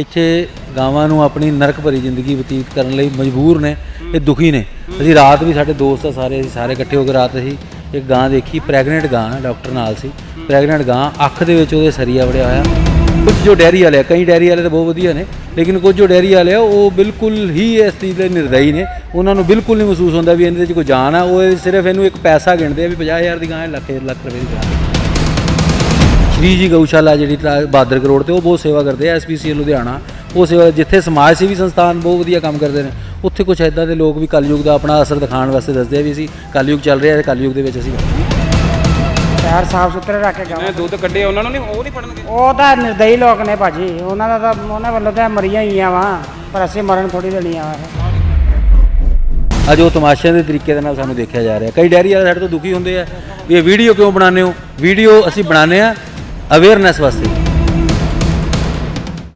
ਇੱਥੇ ਗਾਵਾਂ ਨੂੰ ਆਪਣੀ ਨਰਕ ਭਰੀ ਜ਼ਿੰਦਗੀ ਬਤੀਤ ਕਰਨ ਲਈ ਮਜਬੂਰ ਨੇ ਇਹ ਦੁਖੀ ਨੇ। ਅਸੀਂ ਰਾਤ ਵੀ ਸਾਡੇ ਦੋਸਤ ਆ ਸਾਰੇ, ਅਸੀਂ ਸਾਰੇ ਇਕੱਠੇ ਹੋ ਕੇ ਰਾਤ ਅਸੀਂ ਇੱਕ ਗਾਂ ਦੇਖੀ, ਪ੍ਰੈਗਨੈਂਟ ਗਾਂ ਹੈ ਡਾਕਟਰ ਨਾਲ ਸੀ। ਪ੍ਰੈਗਨੈਂਟ ਗਾਂ, ਅੱਖ ਦੇ ਵਿੱਚ ਉਹਦੇ ਸਰੀਆ ਵੜਿਆ ਹੋਇਆ। ਕੁਝ ਜੋ ਡੈਰੀ ਵਾਲੇ ਆ, ਕਈ ਡੈਰੀ ਵਾਲੇ ਤਾਂ ਬਹੁਤ ਵਧੀਆ ਨੇ, ਲੇਕਿਨ ਕੁਝ ਜੋ ਡੈਰੀ ਵਾਲੇ ਆ, ਉਹ ਬਿਲਕੁਲ ਹੀ ਇਸ ਚੀਜ਼ ਦੇ ਨਿਰਦਈ ਨੇ। ਉਹਨਾਂ ਨੂੰ ਬਿਲਕੁਲ ਨਹੀਂ ਮਹਿਸੂਸ ਹੁੰਦਾ ਵੀ ਇਹਦੇ ਵਿੱਚ ਕੋਈ ਜਾਨ ਆ, ਉਹ ਸਿਰਫ ਇਹਨੂੰ ਇੱਕ ਪੈਸਾ ਗਿਣਦੇ ਆ ਵੀ 50000 ਦੀ ਗਾਂ ਹੈ ਲੱਖ ਲੱਖ ਰੁਪਏ ਦੀ ਗਾਂ। ਸ਼੍ਰੀ ਜੀ ਗਊਸ਼ਾਲਾ ਜਿਹੜੀ ਟਰਾ- ਬਹਾਦਰ ਕਰੋੜ ਤੇ ਉਹ ਬਹੁਤ ਸੇਵਾ ਕਰਦੇ ਆ ਐਸਪੀਸੀ ਲੁਧਿਆਣਾ। ਉਹ ਸੇਵਾ ਜਿੱਥੇ ਸਮਾਜ ਸੇਵੀ ਸੰਸਥਾਨ ਬਹੁਤ ਵਧੀਆ ਕੰਮ ਕਰਦੇ ਨੇ ਉੱਥੇ ਕੁਝ ਐਦਾਂ ਦੇ ਲੋਕ ਵੀ ਕਲਯੁਗ ਦਾ ਆਪਣਾ ਅਸਰ ਦਿਖਾਉਣ ਵਾਸਤੇ ਦੱਸਦੇ ਆ ਵੀ ਅਸੀਂ ਕਲਯੁਗ ਚੱਲ ਰਿਹਾ ਹੈ ਕਲਯੁਗ ਦੇ ਵਿੱਚ ਅਸੀਂ ਪੈਰ ਸਾਫ਼ ਸੁਥਰੇ ਰੱਖ ਕੇ ਜਿਹਨੇ ਦੁੱਧ ਕੱਢੇ ਉਹਨਾਂ ਨੂੰ ਨਹੀਂ ਉਹ ਨਹੀਂ ਪੜਨਗੇ। ਉਹ ਤਾਂ ਨਿਰਦਈ ਲੋਕ ਨੇ ਭਾਜੀ ਉਹਨਾਂ ਦਾ ਤਾਂ ਉਹਨਾਂ ਵੱਲੋਂ ਤਾਂ ਮਰੀਆਂ ਹੋਈਆਂ ਵਾ ਪਰ ਅਸੀਂ ਮਰਨ ਥੋੜੀ ਦੇਣੀਆਂ ਵਾ ਅੱਜ ਉਹ ਤਮਾਸ਼ਿਆਂ ਦੇ ਤਰੀਕੇ ਦੇ ਨਾਲ ਸਾਨੂੰ ਦੇਖਿਆ ਜਾ ਰਿਹਾ। ਕਈ ਡੈਰੀ ਵਾਲੇ ਸਾਡੇ ਤੋਂ ਦੁਖੀ ਹੁੰਦੇ ਆ ਵੀ ਇਹ ਵੀਡੀਓ ਕਿਉਂ ਬਣਾਉਂਦੇ ਹੋ? ਵੀਡੀਓ ਅਸੀਂ ਬਣਾਉਂਦੇ ਆ ਅਵੇਅਰਨੈਸ ਵਾਸਤੇ।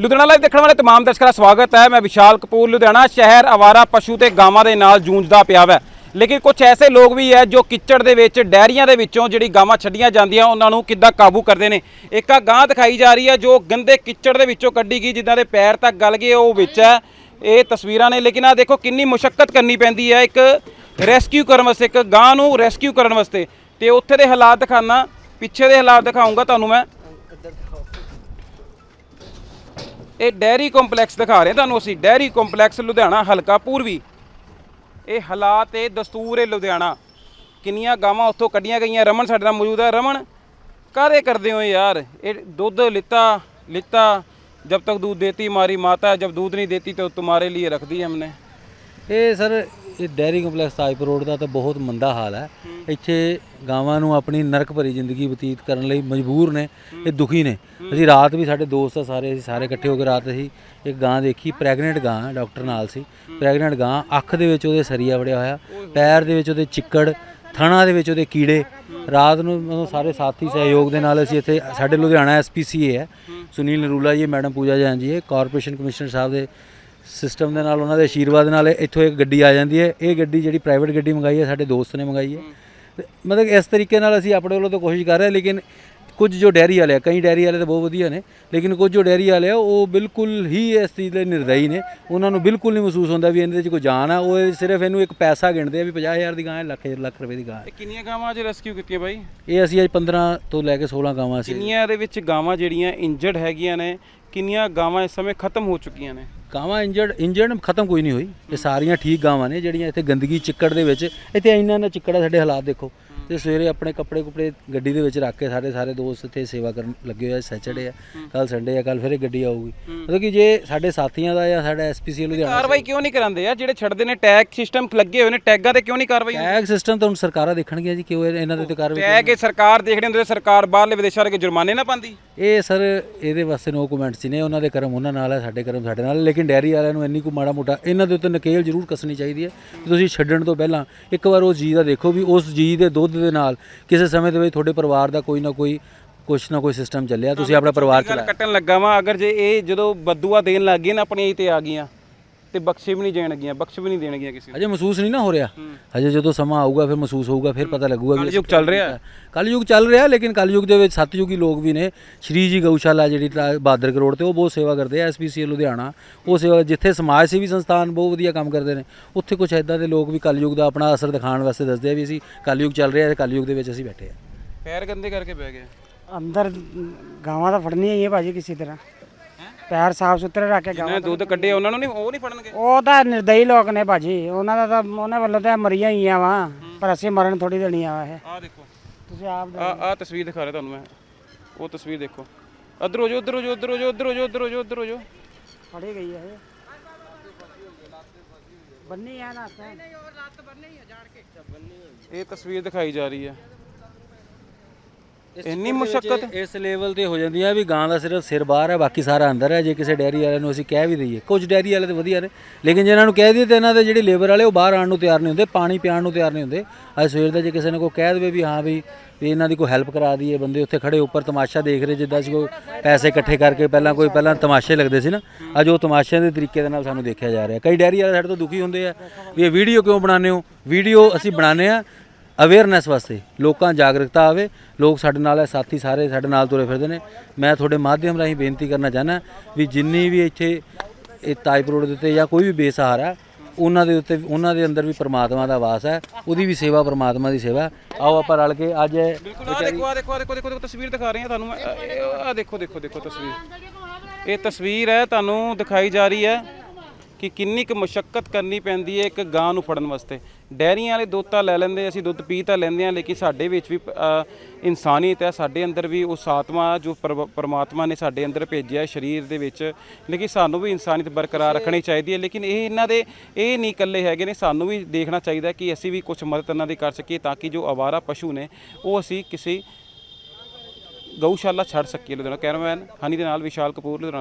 ਲੁਧਿਆਣਾ ਲਾਈਵ ਦੇਖਣ ਵਾਲੇ ਤਮਾਮ ਦਰਸ਼ਕਾਂ ਦਾ ਸਵਾਗਤ ਹੈ। ਮੈਂ ਵਿਸ਼ਾਲ ਕਪੂਰ, ਲੁਧਿਆਣਾ ਸ਼ਹਿਰ ਆਵਾਰਾ ਪਸ਼ੂ ਤੇ ਗਾਵਾਂ ਦੇ ਨਾਲ ਜੂਝਦਾ ਪਿਆ ਹੈ। ਲੇਕਿਨ ਕੁਝ ਐਸੇ ਲੋਕ ਵੀ ਹੈ ਜੋ ਕਿਚੜ ਦੇ ਵਿੱਚ, ਡੈਰੀਆਂ ਦੇ ਵਿੱਚੋਂ ਜਿਹੜੀ ਗਾਵਾਂ ਛੱਡੀਆਂ ਜਾਂਦੀਆਂ, ਉਹਨਾਂ ਨੂੰ ਕਿੱਦਾਂ ਕਾਬੂ ਕਰਦੇ ਨੇ? ਇੱਕ ਆ ਗਾਂ ਦਿਖਾਈ ਜਾ ਰਹੀ ਹੈ ਜੋ ਗੰਦੇ ਕਿਚੜ ਦੇ ਵਿੱਚੋਂ ਕੱਢੀ ਗਈ, ਜਿੱਦਾਂ ਦੇ ਪੈਰ ਤੱਕ ਗਲ ਗਏ, ਉਹ ਵਿੱਚ ਹੈ। ਇਹ ਤਸਵੀਰਾਂ ਨੇ, ਲੇਕਿਨ ਆ ਦੇਖੋ ਕਿੰਨੀ ਮੁਸ਼ਕਲ ਕਰਨੀ ਪੈਂਦੀ ਹੈ ਇੱਕ ਰੈਸਕਿਊ ਕਰਨ ਵਾਸਤੇ, ਇੱਕ ਗਾਂ ਨੂੰ ਰੈਸਕਿਊ ਕਰਨ ਵਾਸਤੇ। ਤੇ ਉੱਥੇ ਦੇ ਹਾਲਾਤ ਦਿਖਾਣਾ ਪਿੱਛੇ ਦੇ ਹਾਲਾਤ ਦਿਖਾਉਂਗਾ ਤੁਹਾਨੂੰ ਮੈਂ। ਇਹ ਡੈਰੀ ਕੰਪਲੈਕਸ ਦਿਖਾ ਰਹੇ ਤੁਹਾਨੂੰ ਅਸੀਂ ਡੈਰੀ ਕੰਪਲੈਕਸ ਲੁਧਿਆਣਾ ਹਲਕਾ ਪੂਰਬੀ ਇਹ ਹਾਲਾਤ ਇਹ ਦਸਤੂਰ ਹੈ ਲੁਧਿਆਣਾ ਕਿੰਨੀਆਂ ਗਾਵਾਂ ਉੱਥੋਂ ਕੱਢੀਆਂ ਗਈਆਂ ਰਮਨ ਸਾਡੇ ਨਾਲ ਮੌਜੂਦ ਹੈ ਰਮਨ ਕਾਹਦੇ ਕਰਦੇ ਹੋ ਯਾਰ ਇਹ ਦੁੱਧ ਲਿੱਤਾ ਲਿੱਤਾ जब तक दूध देती हमारी माता है जब दूध नहीं देती तो तुम्हारे लिए रख दी हमने ਇਹ ਸਰ ਇਹ ਡੈਰੀ ਕੰਪਲੈਕਸ ਤਾਜਪੁਰ ਰੋਡ ਦਾ ਤਾਂ ਬਹੁਤ ਮੰਦਾ ਹਾਲ ਹੈ। ਇੱਥੇ ਗਾਵਾਂ ਨੂੰ ਆਪਣੀ ਨਰਕ ਭਰੀ ਜ਼ਿੰਦਗੀ ਬਤੀਤ ਕਰਨ ਲਈ ਮਜਬੂਰ ਨੇ, ਇਹ ਦੁਖੀ ਨੇ। ਅਸੀਂ ਰਾਤ ਵੀ ਸਾਡੇ ਦੋਸਤ ਆ ਸਾਰੇ, ਅਸੀਂ ਸਾਰੇ ਇਕੱਠੇ ਹੋ ਕੇ ਰਾਤ ਅਸੀਂ ਇੱਕ ਗਾਂ ਦੇਖੀ, ਪ੍ਰੈਗਨੈਂਟ ਗਾਂ ਡਾਕਟਰ ਨਾਲ ਸੀ। ਪ੍ਰੈਗਨੈਂਟ ਗਾਂ, ਅੱਖ ਦੇ ਵਿੱਚ ਉਹਦੇ ਸਰੀਆ ਵੜਿਆ ਹੋਇਆ, ਪੈਰ ਦੇ ਵਿੱਚ ਉਹਦੇ ਚਿੱਕੜ, ਥਣਾ ਦੇ ਵਿੱਚ ਉਹਦੇ ਕੀੜੇ। ਰਾਤ ਨੂੰ ਮਤਲਬ ਸਾਰੇ ਸਾਥੀ ਸਹਿਯੋਗ ਦੇ ਨਾਲ ਅਸੀਂ ਇੱਥੇ, ਸਾਡੇ ਲੁਧਿਆਣਾ ਐਸਪੀਸੀਏ ਹੈ। ਸੁਨੀਲ ਨਰੂਲਾ ਜੀ, ਮੈਡਮ ਪੂਜਾ ਜੈਨ ਜੀ ਕਾਰਪੋਰੇਸ਼ਨ ਕਮਿਸ਼ਨਰ ਸਾਹਿਬ ਦੇ ਸਿਸਟਮ ਦੇ ਨਾਲ ਉਹਨਾਂ ਦੇ ਆਸ਼ੀਰਵਾਦ ਨਾਲ ਇੱਥੋਂ ਇੱਕ ਗੱਡੀ ਆ ਜਾਂਦੀ ਹੈ। ਇਹ ਗੱਡੀ ਜਿਹੜੀ ਪ੍ਰਾਈਵੇਟ ਗੱਡੀ ਮੰਗਾਈ ਹੈ ਸਾਡੇ ਦੋਸਤ ਨੇ ਮੰਗਾਈ ਹੈ। ਤੇ ਮਤਲਬ ਇਸ ਤਰੀਕੇ ਨਾਲ ਅਸੀਂ ਆਪਣੇ ਵੱਲੋਂ ਤਾਂ ਕੋਸ਼ਿਸ਼ ਕਰ ਰਹੇ ਹਾਂ ਲੇਕਿਨ ਕੁਝ ਜੋ ਡੈਰੀ ਵਾਲੇ ਆ ਕਈ ਡੈਰੀ ਵਾਲੇ ਤਾਂ ਬਹੁਤ ਵਧੀਆ ਨੇ ਲੇਕਿਨ ਕੁਝ ਜੋ ਡੈਰੀ ਵਾਲੇ ਆ ਉਹ ਬਿਲਕੁਲ ਹੀ ਇਸ ਚੀਜ਼ ਦੇ ਨਿਰਦਈ ਨੇ। ਉਹਨਾਂ ਨੂੰ ਬਿਲਕੁਲ ਨਹੀਂ ਮਹਿਸੂਸ ਹੁੰਦਾ ਵੀ ਇਹਦੇ ਵਿੱਚ ਕੋਈ ਜਾਨ ਆ ਉਹ ਸਿਰਫ ਇਹਨੂੰ ਇੱਕ ਪੈਸਾ ਗਿਣਦੇ ਆ ਵੀ 50000 ਦੀ ਗਾਂ ਹੈ ਲੱਖ ਲੱਖ ਰੁਪਏ ਦੀ ਗਾਂ ਹੈ। ਕਿੰਨੀਆਂ ਗਾਵਾਂ ਅੱਜ ਰੈਸਕਿਊ ਕੀਤੀਆਂ ਬਾਈ? ਇਹ ਅਸੀਂ ਅੱਜ 15 ਤੋਂ ਲੈ ਕੇ 16 ਗਾਵਾਂ ਸੀ। ਕਿੰਨੀਆਂ ਦੇ ਵਿੱਚ ਗਾਵਾਂ ਜਿਹੜੀਆਂ ਇੰਜਰਡ ਹੈਗੀਆਂ ਨੇ ਕਿੰਨੀਆਂ ਗਾਵਾਂ ਇਸ ਸਮੇਂ ਖਤਮ ਹੋ ਚੁੱਕੀਆਂ ਨੇ? ਗਾਵਾਂ ਇੰਜਰਡ ਇੰਜਰਡ ਖਤਮ ਕੋਈ ਨਹੀਂ ਹੋਈ। ਇਹ ਸਾਰੀਆਂ ਠੀਕ ਗਾਵਾਂ ਨੇ ਜਿਹੜੀਆਂ ਇੱਥੇ ਗੰਦਗੀ ਚਿੱਕੜ ਦੇ ਵਿੱਚ, ਇੱਥੇ ਇੰਨਾ ਨਾ ਚਿੱਕੜ ਆ ਸਾਡੇ ਹਾਲਾਤ ਦੇਖੋ। ਤੇ ਸਵੇਰੇ ਆਪਣੇ ਕੱਪੜੇ ਕੁਪੜੇ ਗੱਡੀ ਦੇ ਵਿੱਚ ਰੱਖ ਕੇ ਸਾਡੇ ਸਾਰੇ ਦੋਸਤ ਇੱਥੇ ਸੇਵਾ ਕਰਨ ਲੱਗੇ ਹੋਏ ਸੈਚਰਡੇ ਆ ਕੱਲ ਸੰਡੇ ਆ ਕੱਲ ਫਿਰ ਇਹ ਗੱਡੀ ਆਊਗੀ। ਮਤਲਬ ਕਿ ਜੇ ਸਾਡੇ ਸਾਥੀਆਂ ਦਾ ਜਾਂ ਸਾਡਾ ਐਸਪੀਸੀ ਲੁਧਿਆਣਾ ਕਾਰਵਾਈ ਕਿਉਂ ਨਹੀਂ ਕਰਾਂਦੇ ਯਾਰ? ਜਿਹੜੇ ਛੱਡਦੇ ਨੇ ਟੈਗ ਸਿਸਟਮ ਲੱਗੇ ਹੋਏ ਨੇ ਟੈਗਾਂ ਤੇ ਕਿਉਂ ਨਹੀਂ ਕਾਰਵਾਈ ਟੈਗ ਸਿਸਟਮ ਤਾਂ ਹੁਣ ਸਰਕਾਰਾਂ ਦੇਖਣਗੀਆਂ ਜੀ ਕਿਉਂ ਇਹ- ਇਹਨਾਂ ਦੇ ਉੱਤੇ ਕਾਰਵਾਈ ਟੈਗ ਇਹ ਸਰਕਾਰ ਦੇਖਦੇ ਹੁੰਦੇ ਸਰਕਾਰ ਬਾਹਰਲੇ ਵਿਦੇਸ਼ਾਂ ਦੇ ਜੁਰਮਾਨੇ ਨਾ ਪਾਉਂਦੀ। ਇਹ ਸਰ ਇਹਦੇ ਵਾਸਤੇ ਨੋ ਕਮੈਂਟਸ ਨੇ ਉਹਨਾਂ ਦੇ ਕਰਮ ਉਹਨਾਂ ਨਾਲ ਹੈ ਸਾਡੇ ਕਰਮ ਸਾਡੇ ਨਾਲ। ਲੇਕਿਨ ਡੈਰੀ ਵਾਲਿਆਂ ਨੂੰ ਇੰਨੀ ਕੁ ਮਾੜਾ ਮੋਟਾ ਇਹਨਾਂ ਦੇ ਉੱਤੇ ਨਕੇਲ ਜ਼ਰੂਰ ਕੱਸਣੀ ਚਾਹੀਦੀ ਹੈ ਤੁਸੀਂ ਛੱਡਣ ਤੋਂ ਪਹਿਲਾਂ ਇੱਕ ਵਾਰ ਉਸ ਜੀ ਦਾ ਦੇਖੋ ਵੀ ਉਸ ਜੀ ਦੇ ਦੁੱਧ ਦੇ ਨਾਲ ਕਿਸੇ ਸਮੇਂ ਦੇ ਵਿੱਚ ਤੁਹਾਡੇ ਪਰਿਵਾਰ ਦਾ ਕੋਈ ਨਾ ਕੋਈ ਕੁਛ ਨਾ ਕੋਈ ਸਿਸਟਮ ਚੱਲਿਆ ਤੁਸੀਂ ਆਪਣਾ ਪਰਿਵਾਰ ਗੱਲ ਚਲਾ ਕੱਟਣ ਲੱਗਾ ਵਾਂ ਅਗਰ ਜੇ ਇਹ ਜਦੋਂ ਬਦੂਆ ਦੇਣ ਲੱਗ ਗਏ ਨਾ ਆਪਣੀ ਇਹ ਤੇ ਆ ਗਈਆਂ। ਤੇ ਬਖਸ਼ੇ ਵੀ ਨਹੀਂ ਦੇਣਗੀਆਂ ਬਖਸ਼ ਵੀ ਨਹੀਂ ਦੇਣਗੀਆਂ ਕਿਸੇ ਨੂੰ। ਅਜੇ ਮਹਿਸੂਸ ਨਹੀਂ ਨਾ ਹੋ ਰਿਹਾ। ਅਜੇ ਜਦੋਂ ਸਮਾਂ ਆਊਗਾ ਫਿਰ ਮਹਿਸੂਸ ਹੋਊਗਾ ਫਿਰ ਪਤਾ ਲੱਗੂਗਾ ਵੀ ਕਲਯੁਗ ਚੱਲ ਰਿਹਾ। ਹੈ। ਕਲਯੁਗ ਚੱਲ ਰਿਹਾ ਲੇਕਿਨ ਕਲਯੁਗ ਦੇ ਵਿੱਚ ਸਤਯੁਗੀ ਲੋਕ ਵੀ ਨੇ। ਸ਼੍ਰੀ ਜੀ ਗਊਸ਼ਾਲਾ ਜਿਹੜੀ ਬਹਾਦਰ ਕਰੋੜ ਤੇ ਉਹ ਬਹੁਤ ਸੇਵਾ ਕਰਦੇ ਆ ਐਸਪੀਸੀ ਲੁਧਿਆਣਾ। ਉਹ ਸੇਵਾ ਜਿੱਥੇ ਸਮਾਜ ਸੇਵੀ ਸੰਸਥਾਨ ਬਹੁਤ ਵਧੀਆ ਕੰਮ ਕਰਦੇ ਨੇ ਉੱਥੇ ਕੁਝ ਐਦਾਂ ਦੇ ਲੋਕ ਵੀ ਕਲਯੁਗ ਦਾ ਆਪਣਾ ਅਸਰ ਦਿਖਾਉਣ ਵਾਸਤੇ ਦੱਸਦੇ ਆ ਵੀ ਅਸੀਂ ਕਲਯੁਗ ਚੱਲ ਰਿਹਾ ਹੈ ਕਲਯੁਗ ਦੇ ਵਿੱਚ ਅਸੀਂ ਬੈਠੇ ਆ। ਪੈਰ ਗੰਦੇ ਕਰਕੇ ਬਹਿ ਗਏ। ਅੰਦਰ ਗਾਵਾਂ ਤਾਂ ਫੜਨੀਆਂ ਹੀ ਹੈ ਭਾਜੀ ਕਿਸੇ ਤਰ੍ਹਾਂ। ਪੈਰ ਸਾਫ਼ ਸੁਥਰੇ ਰੱਖ ਕੇ ਗਾਵਾਂ ਜਿਹਨੇ ਦੁੱਧ ਕੱਢੇ ਉਹਨਾਂ ਨੂੰ ਨਹੀਂ ਉਹ ਨਹੀਂ ਫੜਨਗੇ? ਉਹ ਤਾਂ ਨਿਰਦਈ ਲੋਕ ਨੇ ਭਾਜੀ। ਉਹਨਾਂ ਦਾ ਤਾਂ ਉਹਨਾਂ ਵੱਲੋਂ ਤਾਂ ਮਰੀਆਂ ਹੋਈਆਂ ਵਾ। ਪਰ ਅਸੀਂ ਮਰਨ ਥੋੜੀ ਦੇਣੀਆਂ ਵਾ ਇਹ ਆਹ ਦੇਖੋ। ਤੁਸੀਂ ਆਪ ਆ ਆ ਤਸਵੀਰ ਦਿਖਾ ਰਿਹਾ ਤੁਹਾਨੂੰ ਮੈਂ। ਉਹ ਤਸਵੀਰ ਦੇਖੋ। ਅਦਰ ਹੋ ਜਾਓ ਉਧਰ ਹੋ ਜਾਓ ਉਧਰ ਹੋ ਜਾਓ ਉਧਰ ਹੋ ਜਾਓ ਉਧਰ ਹੋ ਜਾਓ ਉਧਰ ਹੋ ਜਾਓ। ਫੜੀ ਗਈ ਹੈ ਇਹ। ਬੰਨੀ ਹੈ ਨਾ ਤਾਂ ਇਹ ਤਸਵੀਰ ਦਿਖਾਈ ਜਾ ਰਹੀ ਹੈ ਇੰਨੀ ਮੁਸ਼ਕਲ ਇਸ ਲੈਵਲ ਤੇ ਹੋ ਜਾਂਦੀ ਆ ਵੀ ਗਾਂ ਦਾ ਸਿਰਫ ਸਿਰ ਬਾਹਰ ਹੈ ਬਾਕੀ ਸਾਰਾ ਅੰਦਰ ਹੈ। ਜੇ ਕਿਸੇ ਡੈਰੀ ਵਾਲੇ ਨੂੰ ਅਸੀਂ ਕਹਿ ਵੀ ਦਈਏ ਕੁਝ ਡੈਰੀ ਵਾਲੇ ਤੇ ਵਧੀਆ ਨੇ ਲੇਕਿਨ ਜੇ ਇਹਨਾਂ ਨੂੰ ਕਹਿ ਦਈਏ ਤੇ ਇਹਨਾਂ ਦੇ ਜਿਹੜੇ ਲੇਬਰ ਵਾਲੇ ਉਹ ਬਾਹਰ ਆਉਣ ਨੂੰ ਤਿਆਰ ਨਹੀਂ ਹੁੰਦੇ ਪਾਣੀ ਪਿਆਉਣ ਨੂੰ ਤਿਆਰ ਨਹੀਂ ਹੁੰਦੇ। ਅੱਜ ਸਵੇਰ ਦਾ ਜੇ ਕਿਸੇ ਨੇ ਕੋਈ ਕਹਿ ਦੇਵੇ ਵੀ ਹਾਂ ਵੀ ਵੀ ਇਹਨਾਂ ਦੀ ਕੋਈ ਹੈਲਪ ਕਰਾ ਦਈਏ ਬੰਦੇ ਉੱਥੇ ਖੜੇ ਉੱਪਰ ਤਮਾਸ਼ਾ ਦੇਖ ਰਹੇ ਜਿੱਦਾਂ ਅਸੀਂ ਕੋਈ ਪੈਸੇ ਇਕੱਠੇ ਕਰਕੇ ਪਹਿਲਾਂ ਕੋਈ ਪਹਿਲਾਂ ਤਮਾਸ਼ੇ ਲੱਗਦੇ ਸੀ ਨਾ ਅੱਜ ਉਹ ਤਮਾਸ਼ਿਆਂ ਦੇ ਤਰੀਕੇ ਦੇ ਨਾਲ ਸਾਨੂੰ ਦੇਖਿਆ ਜਾ ਰਿਹਾ। ਕਈ ਡੈਰੀ ਵਾਲੇ ਸਾਡੇ ਤੋਂ ਦੁਖੀ ਹੁੰਦੇ ਆ ਵੀ ਇਹ ਵੀਡੀਓ ਕਿਉਂ ਬਣਾਉਂਦੇ ਹੋ? ਵੀਡੀਓ ਅਸੀਂ ਬਣਾਉਂਦੇ ਆ ਅਵੇਅਰਨੈਸ ਵਾਸਤੇ ਲੋਕਾਂ ਜਾਗਰੂਕਤਾ ਆਵੇ, ਲੋਕ ਸਾਡੇ ਨਾਲ ਇਹ ਸਾਥੀ ਸਾਰੇ ਸਾਡੇ ਨਾਲ ਤੁਰੇ ਫਿਰਦੇ ਨੇ। ਮੈਂ ਤੁਹਾਡੇ ਮਾਧਿਅਮ ਰਾਹੀਂ ਬੇਨਤੀ ਕਰਨਾ ਚਾਹੁੰਦਾ ਵੀ ਜਿੰਨੀ ਵੀ ਇੱਥੇ ਇਹ ਤਾਜਪੁਰ ਰੋਡ ਦੇ ਉੱਤੇ ਜਾਂ ਕੋਈ ਵੀ ਬੇਸਹਾਰਾ ਉਹਨਾਂ ਦੇ ਉੱਤੇ, ਉਹਨਾਂ ਦੇ ਅੰਦਰ ਵੀ ਪ੍ਰਮਾਤਮਾ ਦਾ ਵਾਸ ਹੈ, ਉਹਦੀ ਵੀ ਸੇਵਾ ਪ੍ਰਮਾਤਮਾ ਦੀ ਸੇਵਾ। ਆਓ ਆਪਾਂ ਰਲ ਕੇ ਅੱਜ ਬਿਲਕੁਲ ਆ ਦੇਖੋ ਆ ਦੇਖੋ ਆ ਦੇਖੋ ਦੇਖੋ, ਤਸਵੀਰ ਦਿਖਾ ਰਹੇ ਹਾਂ ਤੁਹਾਨੂੰ। ਆ ਦੇਖੋ ਦੇਖੋ ਦੇਖੋ ਤਸਵੀਰ। ਇਹ ਤਸਵੀਰ ਹੈ, ਤੁਹਾਨੂੰ ਦਿਖਾਈ ਜਾ ਰਹੀ ਹੈ ਕਿ ਕਿੰਨੀ ਕੁ ਮੁਸ਼ਕਲ ਕਰਨੀ ਪੈਂਦੀ ਹੈ ਇੱਕ ਗਾਂ ਨੂੰ ਫੜਨ ਵਾਸਤੇ। ਡੈਰੀਆਂ ਵਾਲੇ ਦੁੱਧ ਤਾਂ ਲੈ ਲੈਂਦੇ ਅਸੀਂ ਦੁੱਧ ਪੀ ਤਾਂ ਲੈਂਦੇ ਹਾਂ ਲੇਕਿਨ ਸਾਡੇ ਵਿੱਚ ਵੀ ਅ, ਇਨਸਾਨੀਅਤ ਹੈ ਸਾਡੇ ਅੰਦਰ ਵੀ ਉਹ ਆਤਮਾ ਜੋ ਪਰਮ- ਪਰਮਾਤਮਾ ਨੇ ਸਾਡੇ ਅੰਦਰ ਭੇਜਿਆ ਸਰੀਰ ਦੇ ਵਿੱਚ ਲੇਕਿਨ ਸਾਨੂੰ ਵੀ ਇਨਸਾਨੀਅਤ ਬਰਕਰਾਰ ਰੱਖਣੀ ਚਾਹੀਦੀ ਹੈ ਲੇਕਿਨ ਇਹ ਇਹਨਾਂ ਦੇ ਇਹ ਨਹੀਂ ਇਕੱਲੇ ਹੈਗੇ ਨੇ ਸਾਨੂੰ ਵੀ ਦੇਖਣਾ ਚਾਹੀਦਾ ਕਿ ਅਸੀਂ ਵੀ ਕੁਝ ਮਦਦ ਇਹਨਾਂ ਦੀ ਕਰ ਸਕੀਏ ਤਾਂ ਕਿ ਜੋ ਆਵਾਰਾ ਪਸ਼ੂ ਨੇ ਉਹ ਅਸੀਂ ਕਿਸੇ ਗਊਸ਼ਾਲਾ ਛੱਡ ਸਕੀਏ ਲੁਧਿਆਣਾ ਕੈਮਰਾਮੈਨ ਹਨੀ ਦੇ ਨਾਲ ਵਿਸ਼ਾਲ ਕਪੂਰ ਲੁਧਿਆਣਾ